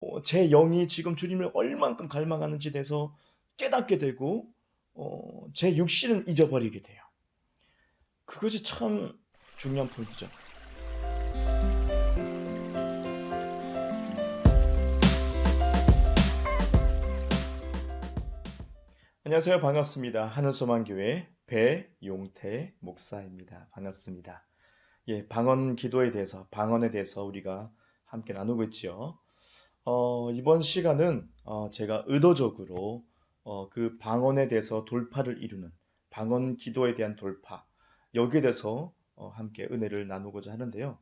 어, 제 영이 지금 주님을 얼만큼 갈망하는지 대해서 깨닫게 되고 어, 제 육신은 잊어버리게 돼요. 그것이 참 중요한 포인트죠. 안녕하세요. 반갑습니다. 하늘소망교회 배용태 목사입니다. 반갑습니다. 예, 방언 기도에 대해서, 방언에 대해서 우리가 함께 나누고 있죠. 어, 이번 시간은 어, 제가 의도적으로 어, 그 방언에 대해서 돌파를 이루는 방언 기도에 대한 돌파 여기에 대해서 어, 함께 은혜를 나누고자 하는데요.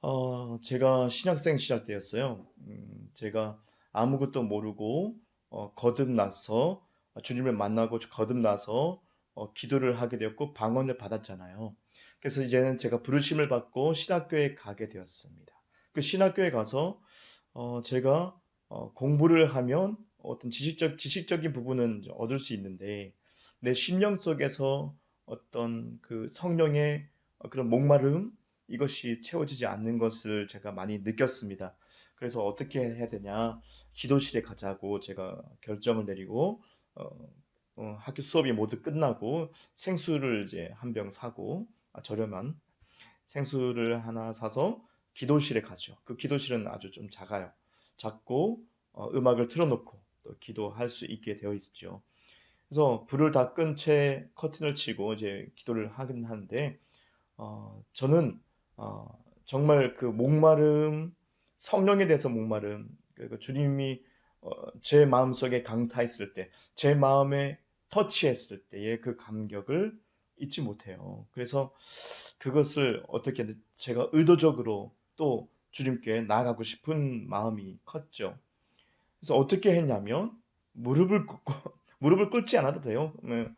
어, 제가 신학생 시절 때였어요. 음, 제가 아무것도 모르고 어, 거듭나서 주님을 만나고 거듭나서 어, 기도를 하게 되었고 방언을 받았잖아요. 그래서 이제는 제가 부르심을 받고 신학교에 가게 되었습니다. 그 신학교에 가서 어, 제가 어, 공부를 하면 어떤 지식적 지식적인 부분은 얻을 수 있는데 내 심령 속에서 어떤 그 성령의 어, 그런 목마름 이것이 채워지지 않는 것을 제가 많이 느꼈습니다. 그래서 어떻게 해야 되냐? 기도실에 가자고 제가 결정을 내리고 어, 어, 학교 수업이 모두 끝나고 생수를 이제 한 병 사고 아, 저렴한 생수를 하나 사서 기도실에 가죠. 그 기도실은 아주 좀 작아요. 작고 어, 음악을 틀어놓고 또 기도할 수 있게 되어 있죠. 그래서 불을 다 끈 채 커튼을 치고 이제 기도를 하긴 하는데 어, 저는 어, 정말 그 목마름 성령에 대해서 목마름 그 주님이 어, 제 마음속에 강타했을 때 제 마음에 터치했을 때의 그 감격을 잊지 못해요. 그래서 그것을 어떻게 제가 의도적으로 또 주님께 나아가고 싶은 마음이 컸죠. 그래서 어떻게 했냐면 무릎을 꿇고 무릎을 꿇지 않아도 돼요. 네.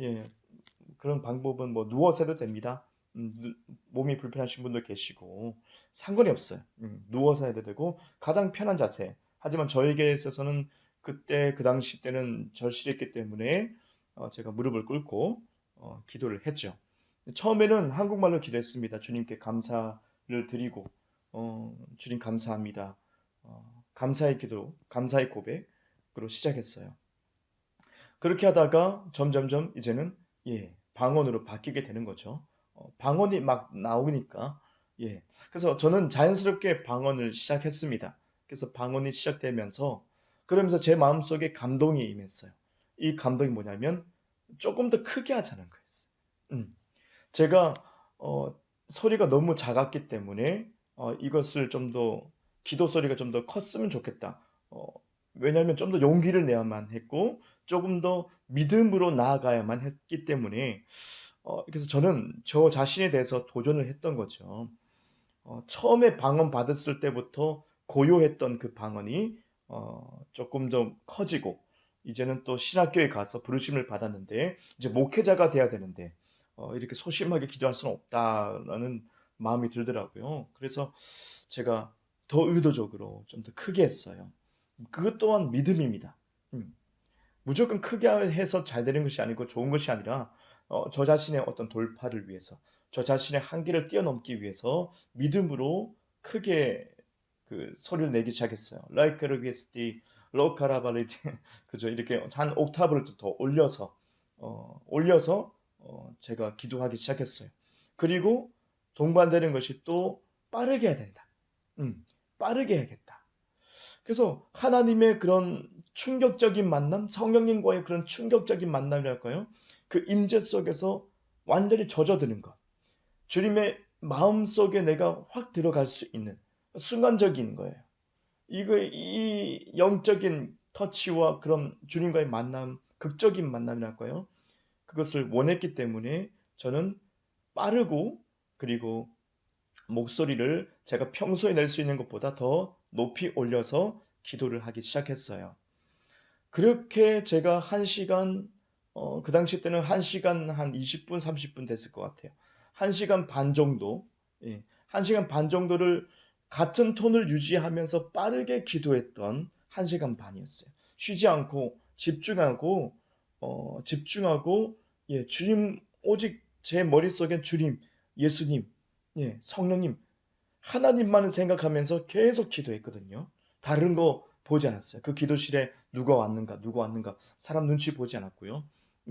예, 그런 방법은 뭐 누워서 해도 됩니다. 음, 몸이 불편하신 분도 계시고 상관이 없어요. 음, 누워서 해도 되고 가장 편한 자세. 하지만 저에게 있어서는 그때 그 당시 때는 절실했기 때문에 어, 제가 무릎을 꿇고 어, 기도를 했죠. 처음에는 한국말로 기도했습니다. 주님께 감사를 드리고 어, 주님 감사합니다. 어, 감사의 기도, 감사의 고백으로 시작했어요. 그렇게 하다가 점점점 이제는 예, 방언으로 바뀌게 되는 거죠. 어, 방언이 막 나오니까 예. 그래서 저는 자연스럽게 방언을 시작했습니다. 그래서 방언이 시작되면서 그러면서 제 마음속에 감동이 임했어요. 이 감동이 뭐냐면 조금 더 크게 하자는 거였어요. 음. 제가 어, 소리가 너무 작았기 때문에 어, 이것을 좀 더 기도 소리가 좀 더 컸으면 좋겠다. 어, 왜냐하면 좀 더 용기를 내야만 했고 조금 더 믿음으로 나아가야만 했기 때문에 어, 그래서 저는 저 자신에 대해서 도전을 했던 거죠. 어, 처음에 방언 받았을 때부터 고요했던 그 방언이 어, 조금 더 커지고 이제는 또 신학교에 가서 부르심을 받았는데 이제 목회자가 돼야 되는데 어, 이렇게 소심하게 기도할 수는 없다라는 마음이 들더라고요. 그래서 제가 더 의도적으로 좀 더 크게 했어요. 그것 또한 믿음입니다. 음. 무조건 크게 해서 잘 되는 것이 아니고 좋은 것이 아니라 어, 저 자신의 어떤 돌파를 위해서 저 자신의 한계를 뛰어넘기 위해서 믿음으로 크게 그 소리를 내기 시작했어요. 라이카르게스티 로카라발리티 그죠 이렇게 한 옥타브를 더 올려서 어, 올려서 어, 제가 기도하기 시작했어요. 그리고 동반되는 것이 또 빠르게 해야 된다. 음, 빠르게 해야겠다. 그래서 하나님의 그런 충격적인 만남, 성령님과의 그런 충격적인 만남이랄까요? 그 임재 속에서 완전히 젖어드는 것. 주님의 마음 속에 내가 확 들어갈 수 있는 순간적인 거예요. 이거 이 영적인 터치와 그런 주님과의 만남, 극적인 만남이랄까요? 그것을 원했기 때문에 저는 빠르고 그리고 목소리를 제가 평소에 낼 수 있는 것보다 더 높이 올려서 기도를 하기 시작했어요. 그렇게 제가 한 시간, 어, 그 당시 때는 한 시간 한 20분, 30분 됐을 것 같아요. 한 시간 반 정도, 예, 한 시간 반 정도를 같은 톤을 유지하면서 빠르게 기도했던 한 시간 반이었어요. 쉬지 않고 집중하고, 어, 집중하고, 예, 주님, 오직 제 머릿속엔 주님, 예수님, 예, 성령님, 하나님만을 생각하면서 계속 기도했거든요. 다른 거 보지 않았어요. 그 기도실에 누가 왔는가, 누가 왔는가, 사람 눈치 보지 않았고요.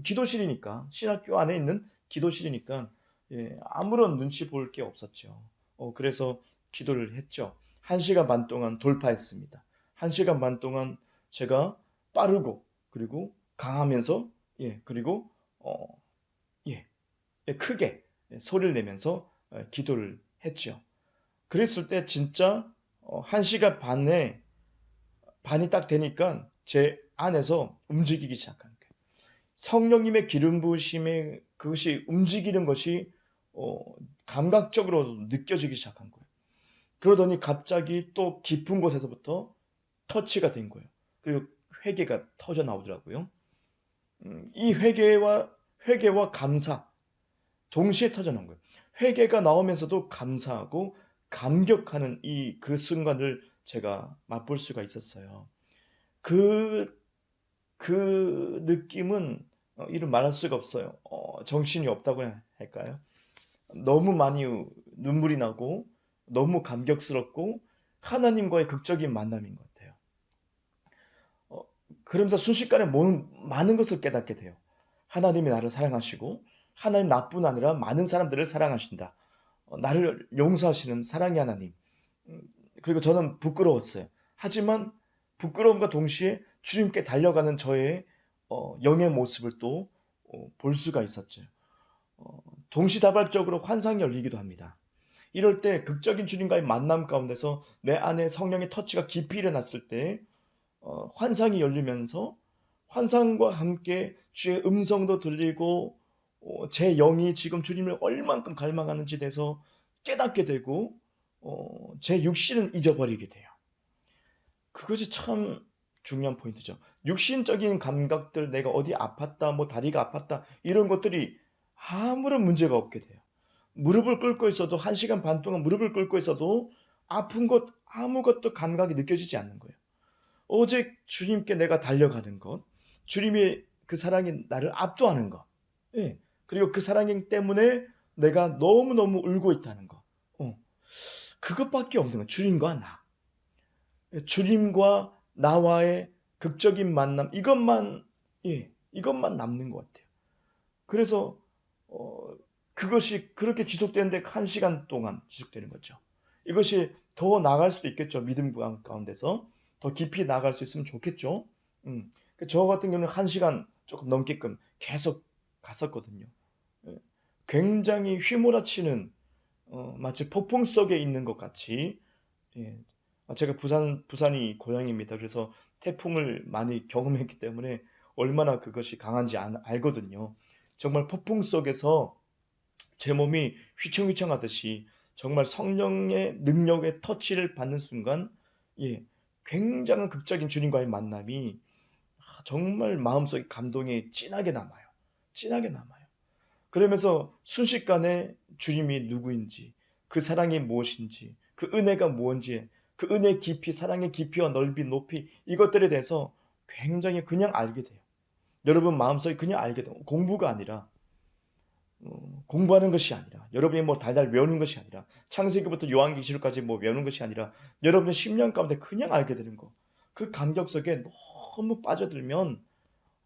기도실이니까, 신학교 안에 있는 기도실이니까, 예, 아무런 눈치 볼 게 없었죠. 어, 그래서 기도를 했죠. 한 시간 반 동안 돌파했습니다. 한 시간 반 동안 제가 빠르고, 그리고 강하면서, 예, 그리고, 어, 예, 예, 크게 소리를 내면서 어, 기도를 했죠. 그랬을 때 진짜 어, 한 시간 반에 반이 딱 되니까 제 안에서 움직이기 시작한 거예요. 성령님의 기름 부으심에 그것이 움직이는 것이 어, 감각적으로 느껴지기 시작한 거예요. 그러더니 갑자기 또 깊은 곳에서부터 터치가 된 거예요. 그리고 회개가 터져 나오더라고요. 음, 이 회개와 회개와 감사 동시에 터져 나온 거예요. 회개가 나오면서도 감사하고 감격하는 이 그 순간을 제가 맛볼 수가 있었어요. 그, 그 느낌은 어, 이루 말할 수가 없어요. 어, 정신이 없다고 할까요? 너무 많이 눈물이 나고 너무 감격스럽고 하나님과의 극적인 만남인 것 같아요. 어, 그러면서 순식간에 모든, 많은 것을 깨닫게 돼요. 하나님이 나를 사랑하시고 하나님 나뿐 아니라 많은 사람들을 사랑하신다. 어, 나를 용서하시는 사랑의 하나님. 음, 그리고 저는 부끄러웠어요. 하지만 부끄러움과 동시에 주님께 달려가는 저의 어, 영의 모습을 또 볼 수가 있었죠. 어, 동시다발적으로 환상이 열리기도 합니다. 이럴 때 극적인 주님과의 만남 가운데서 내 안에 성령의 터치가 깊이 일어났을 때 어, 환상이 열리면서 환상과 함께 주의 음성도 들리고 어, 제 영이 지금 주님을 얼만큼 갈망하는지 대해서 깨닫게 되고 어, 제 육신은 잊어버리게 돼요. 그것이 참 중요한 포인트죠. 육신적인 감각들, 내가 어디 아팠다, 뭐 다리가 아팠다, 이런 것들이 아무런 문제가 없게 돼요. 무릎을 꿇고 있어도 한 시간 반 동안 무릎을 꿇고 있어도 아픈 것 아무것도 감각이 느껴지지 않는 거예요. 오직 주님께 내가 달려가는 것, 주님의 그 사랑이 나를 압도하는 것, 예. 그리고 그 사랑 때문에 내가 너무너무 울고 있다는 것, 어. 그것밖에 없는 거예요. 주님과 나. 주님과 나와의 극적인 만남 이것만 예 이것만 남는 것 같아요. 그래서 어, 그것이 그렇게 지속되는데 한 시간 동안 지속되는 거죠. 이것이 더 나갈 수도 있겠죠. 믿음 가운데서 더 깊이 나갈 수 있으면 좋겠죠. 음, 그저 같은 경우는 한 시간 조금 넘게끔 계속 갔었거든요. 예, 굉장히 휘몰아치는 어, 마치 폭풍 속에 있는 것 같이 예, 아, 제가 부산 부산이 고향입니다. 그래서 태풍을 많이 경험했기 때문에 얼마나 그것이 강한지 알거든요. 정말 폭풍 속에서 제 몸이 휘청휘청하듯이 정말 성령의 능력의 터치를 받는 순간 예, 굉장한 극적인 주님과의 만남이 아, 정말 마음속에 감동이 진하게 남아요. 진하게 남아요. 그러면서 순식간에 주님이 누구인지, 그 사랑이 무엇인지, 그 은혜가 무엇인지 그 은혜 깊이, 사랑의 깊이와 넓이, 높이 이것들에 대해서 굉장히 그냥 알게 돼요. 여러분 마음속에 그냥 알게 돼요. 공부가 아니라 어, 공부하는 것이 아니라 여러분이 뭐 달달 외우는 것이 아니라 창세기부터 요한계시록까지 뭐 외우는 것이 아니라 여러분의 심령 가운데 그냥 알게 되는 거. 그 감격 속에 너무 빠져들면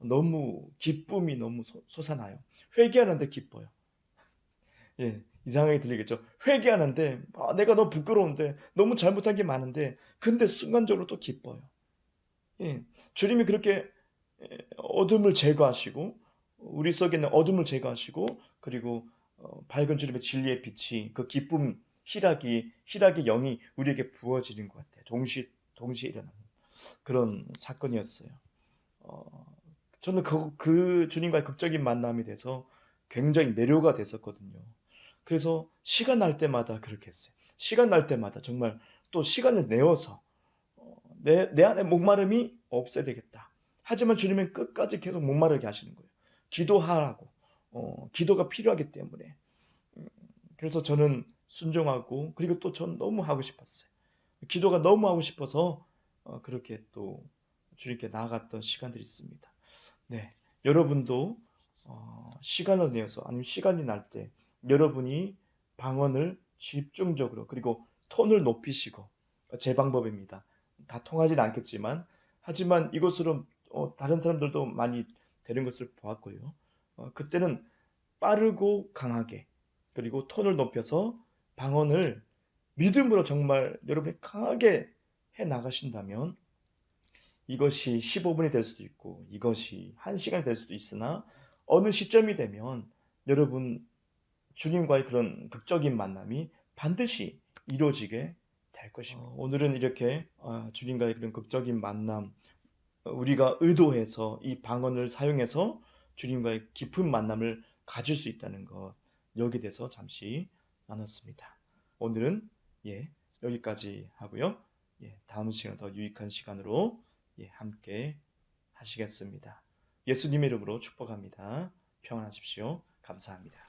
너무 기쁨이 너무 솟아나요. 회개하는데 기뻐요. 예, 이상하게 들리겠죠. 회개하는데 아, 내가 너무 부끄러운데 너무 잘못한 게 많은데 근데 순간적으로 또 기뻐요. 예, 주님이 그렇게 어둠을 제거하시고 우리 속에 있는 어둠을 제거하시고 그리고 어, 밝은 주님의 진리의 빛이 그 기쁨 희락이 희락의 영이 우리에게 부어지는 것 같아요. 동시 동시에 일어나는 그런 사건이었어요. 어, 저는 그, 그 주님과의 극적인 만남이 돼서 굉장히 매료가 됐었거든요. 그래서 시간 날 때마다 그렇게 했어요. 시간 날 때마다 정말 또 시간을 내어서 어, 내, 내 안에 목마름이 없어야 되겠다. 하지만 주님은 끝까지 계속 목마르게 하시는 거예요. 기도하라고. 어, 기도가 필요하기 때문에. 음, 그래서 저는 순종하고 그리고 또 전 너무 하고 싶었어요. 기도가 너무 하고 싶어서 어, 그렇게 또 주님께 나아갔던 시간들이 있습니다. 네, 여러분도 어, 시간을 내어서 아니면 시간이 날 때 여러분이 방언을 집중적으로 그리고 톤을 높이시고 제 방법입니다. 다 통하지는 않겠지만 하지만 이것으로 어, 다른 사람들도 많이 되는 것을 보았고요. 어, 그때는 빠르고 강하게 그리고 톤을 높여서 방언을 믿음으로 정말 여러분이 강하게 해 나가신다면 이것이 15분이 될 수도 있고 이것이 1시간이 될 수도 있으나 어느 시점이 되면 여러분 주님과의 그런 극적인 만남이 반드시 이루어지게 될 것입니다. 어, 오늘은 이렇게 아, 주님과의 그런 극적인 만남 어, 우리가 의도해서 이 방언을 사용해서 주님과의 깊은 만남을 가질 수 있다는 것 여기에 대해서 잠시 나눴습니다. 오늘은 예 여기까지 하고요. 예 다음 시간 더 유익한 시간으로 예 함께 하시겠습니다. 예수님의 이름으로 축복합니다. 평안하십시오. 감사합니다.